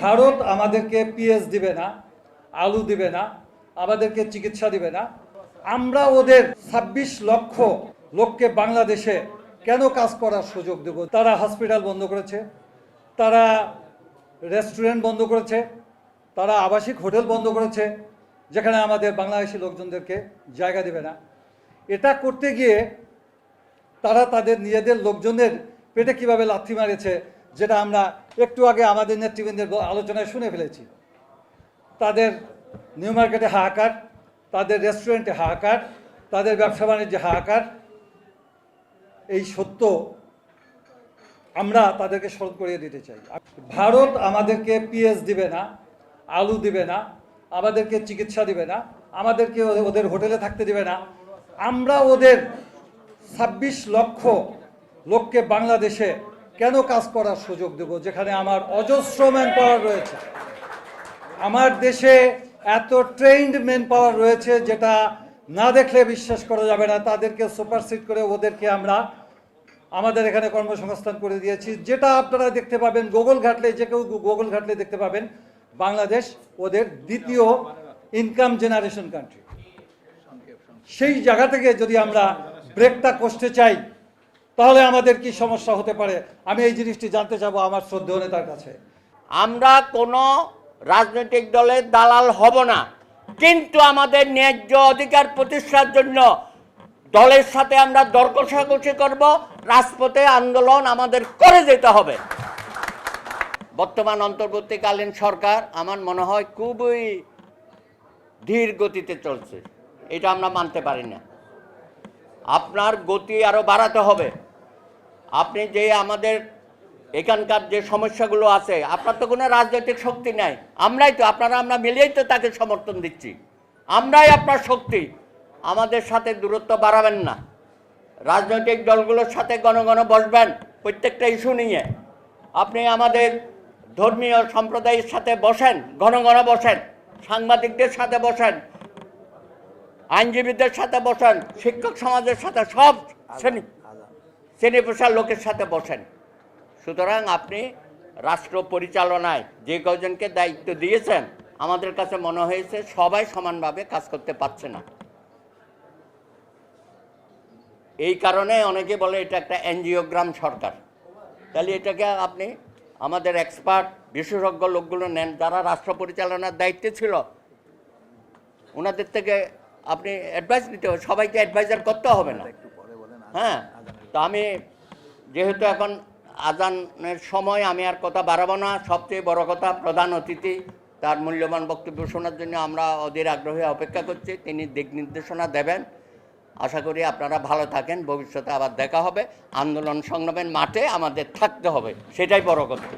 ভারত আমাদেরকে পিএস দিবে না, আলু দিবে না, আমাদেরকে চিকিৎসা দিবে না। আমরা ওদের ছাব্বিশ লক্ষ লোককে বাংলাদেশে কেন কাজ করার সুযোগ দেব? তারা হসপিটাল বন্ধ করেছে, তারা রেস্টুরেন্ট বন্ধ করেছে, তারা আবাসিক হোটেল বন্ধ করেছে, যেখানে আমাদের বাংলাদেশি লোকজনদেরকে জায়গা দেবে না। এটা করতে গিয়ে তারা তাদের নিজেদের লোকজনের পেটে কীভাবে লাথি মারেছে, যেটা আমরা একটু আগে আমাদের নেতৃবৃন্দের আলোচনায় শুনে ফেলেছি। তাদের নিউ মার্কেটে হাহাকার, তাদের রেস্টুরেন্টে হাহাকার, তাদের ব্যবসা বাণিজ্যে হাহাকার, এই সত্য আমরা তাদেরকে স্মরণ করিয়ে দিতে চাই। ভারত আমাদেরকে পিএস দিবে না, আলু দিবে না, আমাদেরকে চিকিৎসা দিবে না, আমাদেরকে ওদের- হোটেলে থাকতে দিবে না। আমরা ওদের ছাব্বিশ লক্ষ লোককে বাংলাদেশে কেন কাজ করার সুযোগ দেব? যেখানে আমার অজস্র ম্যান পাওয়ার রয়েছে। আমার দেশে এত ট্রেন্ড ম্যান পাওয়ার রয়েছে যেটা না দেখলে বিশ্বাস করা যাবে না। তাদেরকে সুপারসিড করে ওদেরকে আমরা আমাদের এখানে কর্মসংস্থান করে দিয়েছি। যেটা আপনারা দেখতে পাবেন গুগল ঘাটলে, যে কেউ গুগল ঘাটলে দেখতে পাবেন, বাংলাদেশ ওদের দ্বিতীয় ইনকাম জেনারেশন কান্ট্রি সেই জায়গা থেকে যদি আমরা ব্রেকটা কষতে চাই তাহলে আমাদের কি সমস্যা হতে পারে? আমি এই জিনিসটি জানতে চাবো আমার শ্রদ্ধেয় নেতার কাছে। আমরা কোনো রাজনৈতিক দলের দালাল হব না। কিন্তু আমাদের ন্যায্য অধিকার প্রতিষ্ঠার জন্য দলের সাথে আমরা দর কষাকষি করব, রাজপথে আন্দোলন আমাদের করে যেতে হবে। বর্তমান অন্তর্বর্তীকালীন সরকার আমার মনে হয় খুবই ধীর গতিতে চলছে। এটা আমরা মানতে পারি না। আপনার গতি আরও বাড়াতে হবে। আপনি যে আমাদের এখানকার যে সমস্যাগুলো আছে, আপনার তো কোনো রাজনৈতিক শক্তি নাই। আমরাই তো, আপনারা আমরা মিলিয়েই তো তাকে সমর্থন দিচ্ছি। আমরাই আপনার শক্তি। আমাদের সাথে দূরত্ব বাড়াবেন না। রাজনৈতিক দলগুলোর সাথে ঘন বসবেন, প্রত্যেকটা ইস্যু নিয়ে। আপনি আমাদের ধর্মীয় সম্প্রদায়ের সাথে বসেন, ঘন ঘন বসেন, সাংবাদিকদের সাথে বসেন, আইনজীবীদের সাথে বসেন, শিক্ষক সমাজের সাথে সব শ্রেণি শ্রেণি পেশার লোকের সাথে বসেন। সুতরাং আপনি রাষ্ট্র পরিচালনায় যে কজনকে দায়িত্ব দিয়েছেন আমাদের কাছে মনে হয়েছে সবাই সমানভাবে কাজ করতে পারছে না। এই কারণে অনেকে বলে এটা একটা এনজিওগ্রাম সরকার। তাহলে এটাকে আপনি আমাদের এক্সপার্ট বিশেষজ্ঞ লোকগুলো নেন যারা রাষ্ট্র পরিচালনার দায়িত্বে ছিল ওনাদের থেকে আপনি অ্যাডভাইস নিতে হবে। সবাইকে অ্যাডভাইজার করতে হবে না। হ্যাঁ। তো আমি যেহেতু এখন আজানের সময়, আমি আর কথা বাড়াবো না। সবচেয়ে বড় কথা, প্রধান অতিথি, তার মূল্যবান বক্তব্য শোনার জন্য আমরা অধীর আগ্রহে অপেক্ষা করছি। তিনি দিক নির্দেশনা দেবেন। আশা করি আপনারা ভালো থাকেন। ভবিষ্যতে আবার দেখা হবে। আন্দোলন সংগ্রামের মাঠে আমাদের থাকতে হবে। সেটাই বড় কথা।